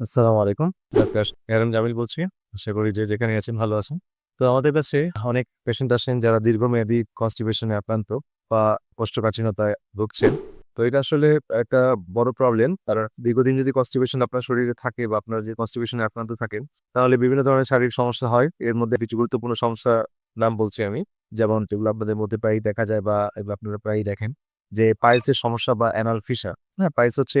আসসালামু আলাইকুম। ডাক্তার এরম জামিল বলছি। আশা করি যে যেখানে আছেন ভালো আছেন। তো আমাদের কাছে অনেক পেশেন্ট আসেন যারা দীর্ঘমেয়াদী কনস্টিপেশনে আক্রান্ত বা কোষ্ঠকাঠিন্যতায় ভুগছেন। তো এটা আসলে একটা বড় প্রবলেম কারণ দীর্ঘদিন যদি কনস্টিপেশন আপনার শরীরে থাকে বা আপনার যে কনস্টিপেশনে আক্রান্ত থাকেন, তাহলে বিভিন্ন ধরনের শারীরিক সমস্যা হয়। এর মধ্যে কিছু গুরুত্বপূর্ণ সমস্যা নাম বলছি আমি। যেমন এগুলো আপনাদের মধ্যে প্রায়ই দেখা যায় বা আপনারা প্রায়ই দেখেন। যে পাইলসের সমস্যা বা অ্যানাল ফিসা হ্যাঁ পাইলস হচ্ছে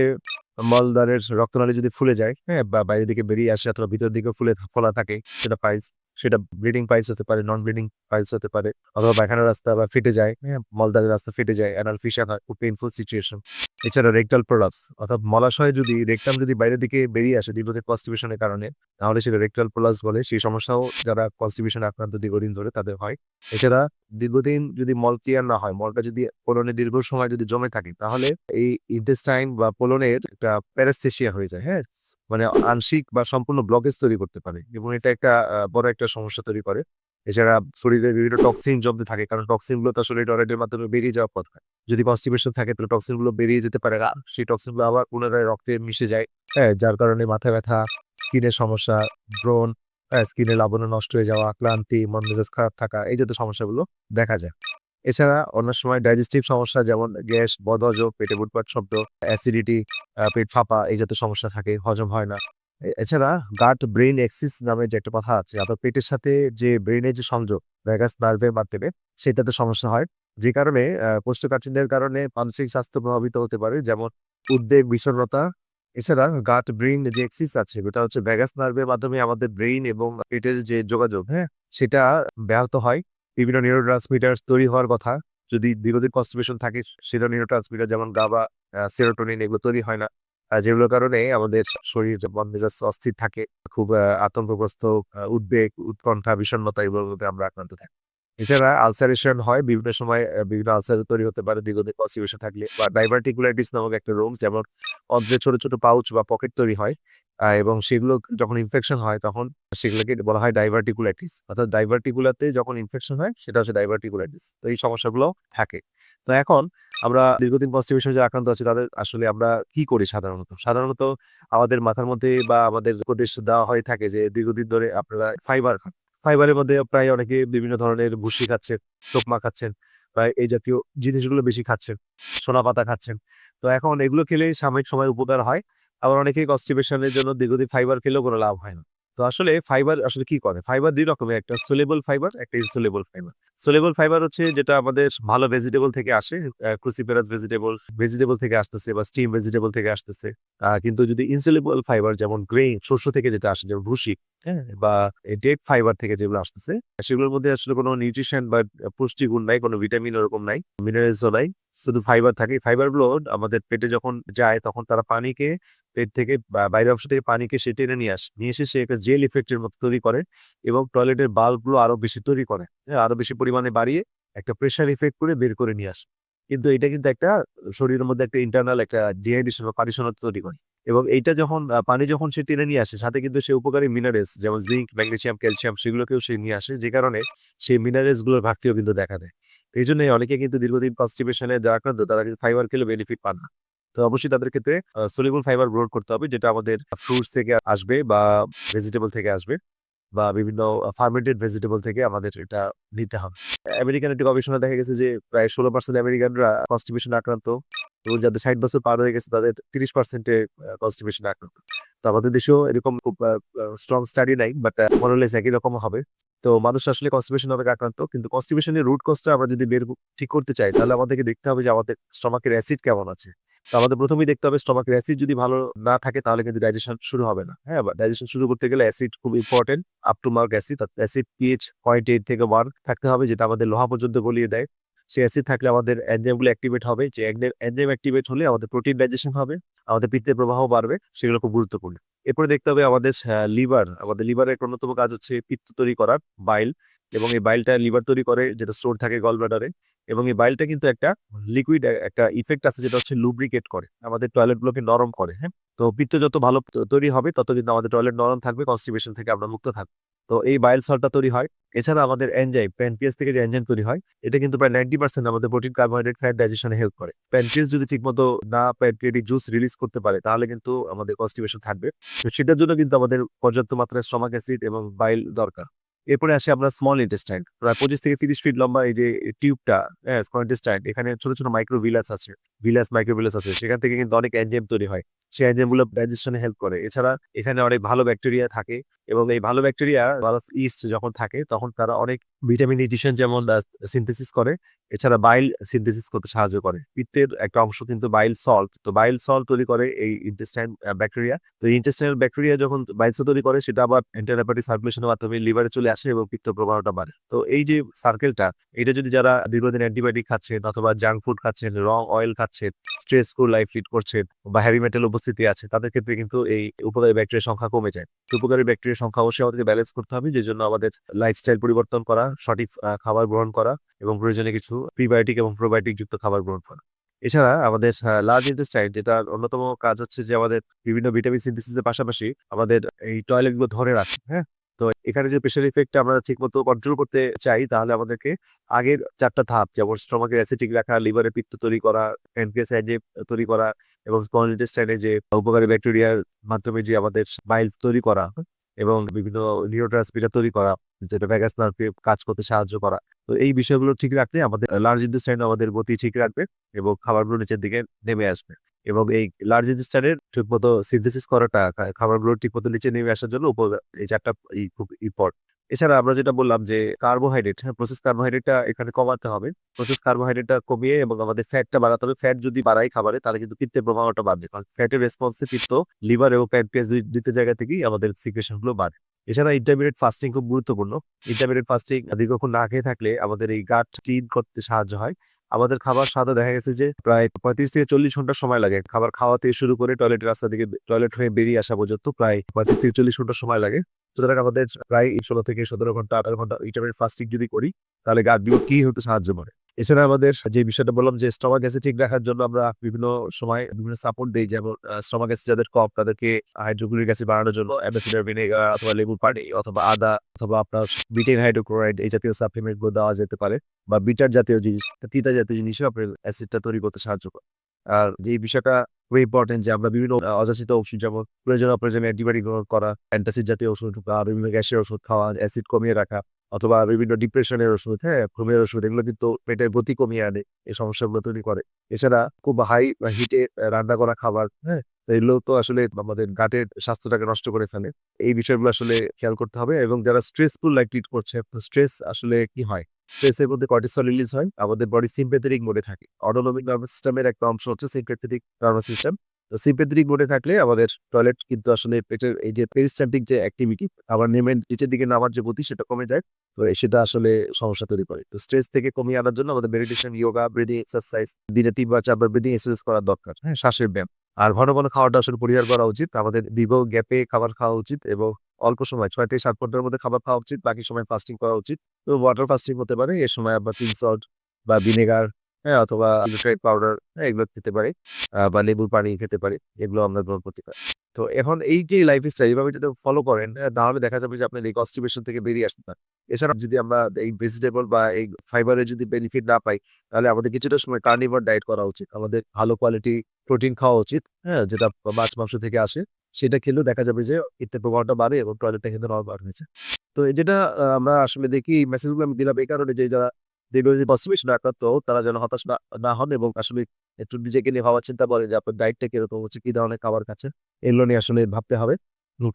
মলদ্বারের রক্তনালী যদি ফুলে যায় হ্যাঁ বা বাইরের দিকে বেরিয়ে আসে অথবা ভিতর দিকে ফুলে ফোলা থাকে, সেটা পাইলস, সেটা ব্লিডিং পাইলস হতে পারে নন ব্লিডিং পাইলস হতে পারে, অথবা পায়খানার রাস্তা বা ফেটে যায় হ্যাঁ মলদ্বারের রাস্তা ফেটে যায় অ্যানাল ফিশন হয়, খুব পেইনফুল সিচুয়েশন এছাড়া রেকটাল প্রলাপস অর্থাৎ মলাশয় যদি রেকটাম যদি বাইরের দিকে বেরিয়ে আসে দীর্ঘদিন কনস্টিপেশনের কারণে, তাহলে সেটা রেকটাল প্রলাপস বলে। সেই সমস্যাও যারা কনস্টিপেশন আক্রান্ত দীর্ঘদিন ধরে তাদের হয়। এছাড়া দীর্ঘদিন যদি মল ক্লিয়ার না হয়, মলটা যদি পোলনে দীর্ঘ সময় যদি জমে থাকে, তাহলে এই ইন্টেস্টাইন বা পোলনের একটা প্যারাস্থেশিয়া হয়ে যায় হ্যাঁ? মানে আংশিক বা সম্পূর্ণ ব্লকেজ তৈরি করতে পারে। এবং এটা একটা বড় একটা সমস্যা তৈরি করে। এছাড়া শরীরে বিভিন্ন টক্সিন জমতে থাকে, কারণ টক্সিনগুলো তো আসলে টয়লেটের মাধ্যমে বেরিয়ে যাওয়ার কথা যদি কনস্টিপেশন থাকে, তাহলে টক্সিনগুলো বেরিয়ে যেতে পারে আর সেই টক্সিনগুলো আবার পুনরায় রক্তে মিশে যায় হ্যাঁ যার কারণে মাথা ব্যথা স্কিনের সমস্যা, ব্রণ স্কিনের লাবণ্য নষ্ট হয়ে যাওয়া, ক্লান্তি, মন মেজাজ খারাপ থাকা, এই জাতীয় সমস্যাগুলো দেখা যায়। এছাড়া অন্য সময় ডাইজেস্টিভ সমস্যা যেমন গ্যাস, বদহজম, পেটে বুটপাট শব্দ অ্যাসিডিটি পেট ফাঁপা, এই জাতীয় সমস্যা থাকে, হজম হয় না। এছাড়া গাট ব্রেইন এক্সিস নামে যে একটা কথা আছে, অর্থাৎ পেটের সাথে যে ব্রেইনের যে সংযোগ ভ্যাগাস নার্ভের মাধ্যমে, সেটাতে সমস্যা হয়। যে কারণে কোষ্ঠকাঠিন্যের কারণে মানসিক স্বাস্থ্য প্রভাবিত হতে পারে, যেমন উদ্বেগ, বিষণ্ণতা। এছাড়া গাট ব্রেইন যে এক্সিস আছে, ওটা হচ্ছে ভ্যাগাস নার্ভের মাধ্যমে আমাদের ব্রেইন এবং পেটের যে যোগাযোগ হ্যাঁ সেটা ব্যাহত হয়। বিভিন্ন নিউরো ট্রান্সমিটার তৈরি হওয়ার কথা, যদি দীর্ঘদিন কনস্টিপেশন থাকে সে ধরনের নিউরো ট্রান্সমিটার যেমন গাবা সেরোটোনিন এগুলো তৈরি হয় না। যেগুলোর কারণে আমাদের শরীর মন মেজাজ অস্থির থাকে, খুব আতঙ্কগ্রস্ত উদ্বেগ, উৎকণ্ঠা, বিষণ্ণতা মধ্যে আমরা আক্রান্ত থাকি। এছাড়া আলসারেশন হয়, বিভিন্ন সময় বিভিন্ন আলসার তৈরি হতে পারে, দীর্ঘদিন কনস্টিপেশন থাকলে বা ডাইভার্টিকুলাইটিস নামক একটা রোগ যেমন অন্ত্রে ছোট ছোট পাউচ বা পকেট তৈরি হয় এবং সেগুলো যখন ইনফেকশন হয় তখন সেগুলোকে বলা হয় ডাইভার্টিকুলাইটিস অর্থাৎ ডাইভার্টিকুলাতে যখন ইনফেকশন হয়, সেটা হচ্ছে ডাইভার্টিকুলাইটিস তো এই সমস্যাগুলো থাকে। তো এখন আমরা দীর্ঘদিন কনস্টিপেশন যে আক্রান্ত আছে, তাদের আসলে আমরা কি করি সাধারণত? সাধারণত আমাদের মাথার মধ্যে বা আমাদের উপদেশ দেওয়া হয়ে থাকে যে দীর্ঘদিন ধরে আপনারা ফাইবার খান। ফাইবারের মধ্যে প্রায় অনেকে বিভিন্ন ধরনের ভুসি খাচ্ছেন তোকমা খাচ্ছেন বা এই জাতীয় জিনিসগুলো বেশি খাচ্ছেন, সোনা পাতা খাচ্ছেন। তো এখন এগুলো খেলে সাময়িক সময় উপকার হয়, আবার অনেকেই কনস্টিপেশনের জন্য দীর্ঘদিন ফাইবার খেলেও কোনো লাভ হয় না। তো আসলে ফাইবার আসলে কি করে? ফাইবার দুই রকমের, একটা সোলেবল ফাইবার একটা ইনসোলেবল ফাইবার সোলেবল ফাইবার হচ্ছে যেটা আমাদের ভালো ভেজিটেবল থেকে আসে ক্রুসিফেরাস ভেজিটেবল ভেজিটেবল থেকে আসতেছে বা স্টিম ভেজিটেবল থেকে আসতেছে। কিন্তু যদি ইনসোলেবল ফাইবার যেমন গ্রেইন শস্য থেকে যেটা আসে যেমন ভুসি হ্যাঁ বা ডেট ফাইবার থেকে যেগুলো আসতেছে সেগুলোর মধ্যে আসলে কোনো নিউট্রিশন বা পুষ্টিগুণ নাই কোনো ভিটামিন ওরকম নাই মিনারেলসও নাই শুধু ফাইবার থাকে। ফাইবারগুলো আমাদের পেটে যখন যায় তখন তারা পানিকে পেট থেকে বাইরের অংশ থেকে পানিকে সে টেনে নিয়ে আসে। নিয়ে এসে সে একটা জেল ইফেক্টের মতো তৈরি করে এবং টয়লেটের বাল্বগুলো আরও বেশি তৈরি করে হ্যাঁ, আরও বেশি পরিমাণে বাড়িয়ে একটা প্রেশার ইফেক্ট করে বের করে নিয়ে আসে। কিন্তু এটা কিন্তু একটা শরীরের মধ্যে একটা ইন্টারনাল একটা ডিহাইড্রেশন বা পানিশনতা তৈরি করে। এবং এইটা যখন পানি যখন সে টেনে নিয়ে আসে, সাথে কিন্তু সে উপকারী মিনারেলস যেমন জিঙ্ক ম্যাগনেসিয়াম ক্যালসিয়াম সেগুলোকেও সে নিয়ে আসে, যে কারণে সেই মিনারেলসগুলোর ঘাটতিও কিন্তু দেখা দেয়। এই জন্য অনেকে কিন্তু দীর্ঘদিন কনস্টিপেশনে যারা আক্রান্ত, তারা কিন্তু ফাইবার খেলে বেনিফিট পান না। তো অবশ্যই তাদের ক্ষেত্রে সোলিবল ফাইবার গ্রহণ করতে হবে, যেটা আমাদের ফ্রুটস থেকে আসবে বা ভেজিটেবল থেকে আসবে। বা বিভিন্ন ফার্মেন্টেড ভেজিটেবল থেকে আমাদের এটা নিতে হবে। আমেরিকান একটি গবেষণা দেখা গেছে যে প্রায় ষোলো পার্সেন্ট আমেরিকানরা কনস্টিপেশন আক্রান্ত এবং যাদের ষাট বছর পার হয়ে গেছে তাদের তিরিশ পার্সেন্টে কনস্টিপেশন আক্রান্ত। তো আমাদের দেশেও এরকম খুব স্ট্রং স্টাডি নাই বাট মনোলেস একই রকম হবে। তো মানুষ আসলে কনস্টিপেশন অনেক আক্রান্ত, কিন্তু কনস্টিপেশনের রুট কজটা আমরা যদি বের ঠিক করতে চাই, তাহলে আমাদেরকে দেখতে হবে যে আমাদের স্টমাকের অ্যাসিড কেমন আছে। তো আমাদের প্রথমেই দেখতে হবে স্টমাকের অ্যাসিড যদি ভালো না থাকে, তাহলে কিন্তু ডাইজেশন শুরু হবে না। হ্যাঁ ডাইজেশন শুরু করতে গেলে অ্যাসিড খুব important up to mark acid acid pH point eight থেকে ওয়ান থাকতে হবে, যেটা আমাদের লোহা পর্যন্ত গলিয়ে দেয়। সেই অ্যাসিড থাকলে আমাদের এনজাইমগুলো অ্যাক্টিভেট হবে, যে এনজাইম অ্যাক্টিভেট হলে আমাদের প্রোটিন ডাইজেশন হবে, আমাদের পিত্তের প্রবাহ বাড়বে, সেগুলো খুব গুরুত্বপূর্ণ। এরপরে দেখতে হবে আমাদের লিভার। আমাদের লিভারের একটা অন্যতম কাজ হচ্ছে পিত্ত তৈরি করার বাইল এবং এই বাইলটা লিভার তৈরি করে, যেটা স্টোর থাকে গল ব্লাডারে এবং এই বাইলটা কিন্তু একটা লিকুইড একটা ইফেক্ট আছে যেটা হচ্ছে লুব্রিকেট করে। আমাদের টয়লেট গুলোকে নরম করে হ্যাঁ? তো পিত্ত যত ভালো তৈরি হবে, তত কিন্তু আমাদের টয়লেট নরম থাকবে কনস্টিপেশন থেকে আমরা মুক্ত থাকব। তো এই বাইল সল্টটা তৈরি হয়। এছাড়া আমাদের এনজাইম প্যানপিয়াস থেকে যে এনজাইম তৈরি হয়, এটা কিন্তু প্রায় নাইনটি পার্সেন্ট আমাদের প্রোটিন কার্বোহাইড্রেট ফ্যাট ডাইজেশনে হেল্প করে। প্যানক্রিয়াস যদি ঠিকমতো না প্যানক্রিয়াটিক জুস রিলিজ করতে পারে, তাহলে কিন্তু আমাদের কনস্টিপেশন থাকবে। তো সেটার জন্য কিন্তু আমাদের পর্যাপ্ত মাত্রায় স্টমাক অ্যাসিড এবং বাইল দরকার। এরপরে আসে আমরা স্মল ইন্টেস্টাইন প্রায় পঁচিশ থেকে তিরিশ ফিট লম্বা এই যে টিউবটা স্মল ইন্টেস্টাইন এখানে ছোট ছোট মাইক্রো ভিলাস আছে ভিলাস মাইক্রো ভিলাস আছে, সেখান থেকে কিন্তু অনেক এনজাইম তৈরি হয়। সেই এনজাইমগুলো ডাইজেশনে হেল্প করে। এছাড়া এখানে অনেক ভালো ব্যাকটেরিয়া থাকে এবং এই ভালো ব্যাকটেরিয়া ভালো ইস্ট যখন থাকে, তখন তারা অনেক ভিটামিন নিউট্রিশন যেমন সিনথেসিস করে এছাড়া বাইল সিনথেসিস করতে সাহায্য করে। পিত্তের একটা অংশ কিন্তু বাইল সল্ট তো বাইল সল্ট তৈরি করে এই ইন্টেস্টাইন ব্যাকটেরিয়া তো ইন্টেস্টাইনাল ব্যাকটেরিয়া যখন বাইলস তৈরি করে, সেটা আবার এন্টারোপ্যাটিক সার্কুলেশনের মাধ্যমে লিভারে চলে আসে এবং পিত্ত প্রবাহটা বাড়ে। তো এই যে সার্কেলটা এটা যদি যারা দীর্ঘদিন অ্যান্টিবায়োটিক খাচ্ছেন অথবা জাঙ্ক ফুড খাচ্ছেন রং অয়েল খাচ্ছেন স্ট্রেসফুল লাইফ লিড করছেন বা হ্যাভি মেটাল উপস্থিতি আছে, তাদের ক্ষেত্রে কিন্তু এই উপকারী ব্যাকটেরিয়ার সংখ্যা কমে যায়। উপকারী ব্যাকটেরিয়ার সংখ্যা অবশ্যই আমাদেরকে ব্যালেন্স করতে হবে যে জন্য আমাদের লাইফস্টাইল পরিবর্তন করা, সঠিক খাবার গ্রহণ করা এবং প্রয়োজনে কিছু প্রিবায়োটিক এবং প্রোবায়োটিক যুক্ত খাবার গ্রহণ করা। এছাড়া আমাদের লার্জ ইন্টেস্টাইন যেটা অন্যতম কাজ হচ্ছে যে আমাদের বিভিন্ন ভিটামিন সিনথেসিসের পাশাপাশি আমাদের এই টয়লেটগুলো ধরে রাখে হ্যাঁ? তো এখানে যে প্রেশার ইফেক্ট আমরা ঠিকমতো কন্ট্রোল করতে চাই, তাহলে আমাদেরকে আগের চারটা ধাপ, যেমন স্টমাকের অ্যাসিডিক রাখা লিভারে পিত্ত তৈরি করা প্যানক্রিয়াস তৈরি করা এবং স্মল যে উপকারী ব্যাকটেরিয়ার মাধ্যমে যে আমাদের বাইল তৈরি করা এবং বিভিন্ন নিউরোট্রান্সমিটার তৈরি করা, যেটা ভ্যাগাস নার্ভকে কাজ করতে সাহায্য করা। তো এই বিষয়গুলো ঠিক রাখলে আমাদের লার্জ ইন্টেস্টাইন আমাদের গতি ঠিক রাখবে এবং খাবারগুলো নিচের দিকে নেমে আসবে। এবং এই লার্জ ইন্টেস্টাইনের ঠিকমতো সিনথেসিস করাটা খাবারগুলো ঠিকমতো নিচে নেমে আসার জন্য এই চারটা খুব ইম্পর্টেন্ট এছাড়া আমরা যেটা বললাম যে কার্বোহাইড্রেট হ্যাঁ প্রসেস কার্বোহাইড্রেটটা এখানে কমাতে হবে। প্রসেস কার্বোহাইড্রেটটা কমিয়ে এবং আমাদের ফ্যাটটা বাড়াতে হবে। ফ্যাট যদি বাড়াই খাবারে, তাহলে কিন্তু পিত্তের প্রবাহটা বাড়বে। কারণ ফ্যাটের রেসপন্সে পিত্ত লিভার এবং প্যানক্রিয়াস দুইটা জায়গা থেকেই আমাদের সিক্রেশনগুলো বাড়ে। এছাড়া ইন্টারমিডিয়েট ফাস্টিং খুব গুরুত্বপূর্ণ। ইন্টারমিডিয়েট ফাস্টিং দীর্ঘক্ষণ না খেয়ে থাকলে আমাদের এই গাট ক্লিন করতে সাহায্য হয়। আমাদের খাবার সাথে দেখা গেছে যে প্রায় পঁয়ত্রিশ থেকে চল্লিশ ঘণ্টা সময় লাগে। খাবার খাওয়া থেকে শুরু করে টয়লেটের রাস্তা থেকে টয়লেট হয়ে বেরিয়ে আসা পর্যন্ত প্রায় পঁয়ত্রিশ থেকে চল্লিশ ঘণ্টা সময় লাগে। সুতরাং আমাদের প্রায় ষোলো থেকে সতেরো ঘণ্টা, আঠারো ঘণ্টা ইন্টারমিডিয়েট ফাস্টিং যদি করি, তাহলে গাট বিও কি হতে সাহায্য করে? এছাড়া আমাদের যে বিষয়টা বললাম যে স্টমাক অ্যাসিড ঠিক রাখার জন্য আমরা বিভিন্ন সময় বিভিন্ন সাপোর্ট দিই, যেমন স্টমাক অ্যাসিড যাদের কম, তাদেরকে হাইড্রোক্লোরিক অ্যাসিড বাড়ানোর জন্য অ্যাম্বাসিডার ভিনেগার অথবা লেবুর পানি অথবা আদা অথবা আপনার বিটেন হাইড্রোক্লোরাইড এই জাতীয় সাপ্লিমেন্টগুলো দেওয়া যেতে পারে বা বিটার জাতীয় জিনিস তিতা জাতীয় জিনিসও আপনার অ্যাসিডটা তৈরি করতে সাহায্য করে। আর যে বিষয়টা খুবই ইম্পর্টেন্ট যে আমরা বিভিন্ন অযাচিত ওষুধ যেমন প্রয়োজন অপ্রয়োজনে অ্যান্টিবায়োটিক গ্রহণ করা অ্যান্টাসিড জাতীয় ওষুধ বা বিভিন্ন গ্যাসের ওষুধ খাওয়া অ্যাসিড কমিয়ে রাখা অথবা বিভিন্ন ডিপ্রেশনের ওষুধ হ্যাঁ ঘুমের ওষুধ, এগুলো কিন্তু পেটের গতি কমিয়ে আনে, এই সমস্যাগুলো তৈরি করে। এছাড়া খুব হাই হিটে রান্না করা খাবার হ্যাঁ এগুলো তো আসলে আমাদের গাটের স্বাস্থ্যটাকে নষ্ট করে ফেলে। এই বিষয়গুলো আসলে খেয়াল করতে হবে এবং যারা স্ট্রেসফুল লাইফ লিড করছে স্ট্রেস আসলে কি হয়? স্ট্রেসের মধ্যে কর্টিসল রিলিজ হয়, আমাদের বডি সিম্পেথেটিক মোডে থাকে। অটোনমিক নার্ভাস সিস্টেমের একটা অংশ হচ্ছে সিম্পেথেটিক নার্ভাস সিস্টেম তো সিম্পেথেটিক মোডে থাকলে আমাদের টয়লেট কিন্তু আসলে পেটের এই যে পেরিস্ট্যান্টিক যে অ্যাক্টিভিটি আবার নেমে নিচের দিকে নামার যে গতি সেটা কমে যায়। তো সেটা আসলে সমস্যা তৈরি করে। তো স্ট্রেস থেকে কমিয়ে আনার জন্য আমাদের মেডিটেশন যোগা ব্রিদিং এক্সারসাইজ দিনে তিনবার, চারবার ব্রিদিং এক্সারসাইজ করা দরকার হ্যাঁ শ্বাসের ব্যায়াম। আর ঘন ঘন খাওয়াটা আসলে পরিহার করা উচিত। আমাদের দীর্ঘ গ্যাপে খাবার খাওয়া উচিত এবং অল্প সময়, ছয় থেকে সাত ঘণ্টার মধ্যে খাবার খাওয়া উচিত, বাকি সময় ফাস্টিং করা উচিত। তো ওয়াটার ফাস্টিং হতে পারে, এ সময় আবার পিন সল্ট বা ভিনেগার হ্যাঁ অথবা ইলেকট্রাইট পাউডার হ্যাঁ এগুলো খেতে পারে। বা লেবুর পানি খেতে পারে এগুলো আমরা গ্রহণ করতে পারি। তো এখন এই যে লাইফ স্টাইল এইভাবে যদি ফলো করেন হ্যাঁ, তাহলে দেখা যাবে যে আপনার এই কনস্টিপেশন থেকে বেরিয়ে আসতে পারেন। এছাড়া যদি আমরা এই ভেজিটেবল বা এই ফাইবারের যদি বেনিফিট না পাই তাহলে আমাদের কিছুটা সময় কার্নিভার ডায়েট করা উচিত। আমাদের ভালো কোয়ালিটি প্রোটিন খাওয়া উচিত হ্যাঁ যেটা মাছ মাংস থেকে আসে। সেটা খেলেও দেখা যাবে যে ইত্যের প্রভাবটা বাড়ে এবং টয়লেটটা কিন্তু নর্মাল হয়েছে তো যেটা আমরা আসলে দেখি মেসেজগুলো আমি দিলাম এই কারণে যে যারা দীর্ঘদিন কনস্টিপেশন আক্রান্ত তারা যেন হতাশ না না হন এবং আসলে একটু নিজেকে নিয়ে ভাবার চিন্তা করেন যে আপনার ডায়েটটা কীরকম হচ্ছে, কি ধরনের খাবার খাচ্ছেন, এগুলো নিয়ে আসলে ভাবতে হবে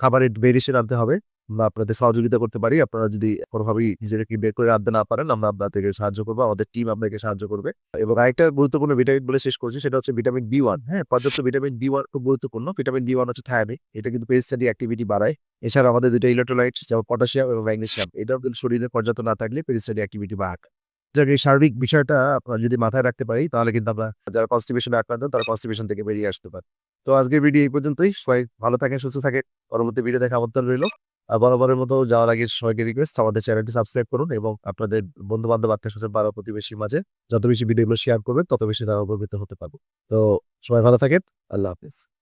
খাবারের ভেরিয়েশন আনতে হবে। আমরা আপনাদের সহযোগিতা করতে পারি, আপনারা যদি কোনোভাবেই নিজেকে বের করে আনতে না পারেন, আমরা আপনাদেরকে সাহায্য করব, আমাদের টিম আপনাকে সাহায্য করবে। এবং আরেকটা গুরুত্বপূর্ণ ভিটামিন বলে শেষ করছি, সেটা হচ্ছে ভিটামিন বি ওয়ান হ্যাঁ পর্যাপ্ত ভিটামিন বি ওয়ান খুব গুরুত্বপূর্ণ ভিটামিন বি ওয়ান হচ্ছে থায়ামিন এটা কিন্তু পেরিস্টাটিক অ্যাক্টিভিটি বাড়ায়। এছাড়া আমাদের দুটো ইলেকট্রোলাইট যেমন পটাশিয়াম এবং ম্যাগনেসিয়াম এটাও কিন্তু শরীরে পর্যাপ্ত না থাকলে পেরিস্টাটিক অ্যাক্টিভিটি বাড়ায়। যাক, এই সার্বিক বিষয়টা আপনারা যদি মাথায় রাখতে পারি, তাহলে কিন্তু আমরা যারা কনস্টিপেশনে আক্রান্ত, তারা কনস্টিপেশন থেকে বেরিয়ে আসতে পারে। তো আজকের ভিডিও এই পর্যন্তই। সবাই ভালো থাকেন, সুস্থ থাকেন। পরবর্তী ভিডিও দেখা আমন্ত্রণ রইল। আর বরাবরের মতো যাওয়ার আগে সবাইকে রিকোয়েস্ট আমাদের চ্যানেলটি সাবস্ক্রাইব করুন এবং আপনাদের বন্ধু বান্ধব আত্মীয় স্বজন, পাড়া প্রতিবেশীর মাঝে যত বেশি ভিডিওগুলো শেয়ার করবেন, তত বেশি তারা উপকৃত হতে পারব। তো সবাই ভালো থাকেন। আল্লাহ হাফিজ।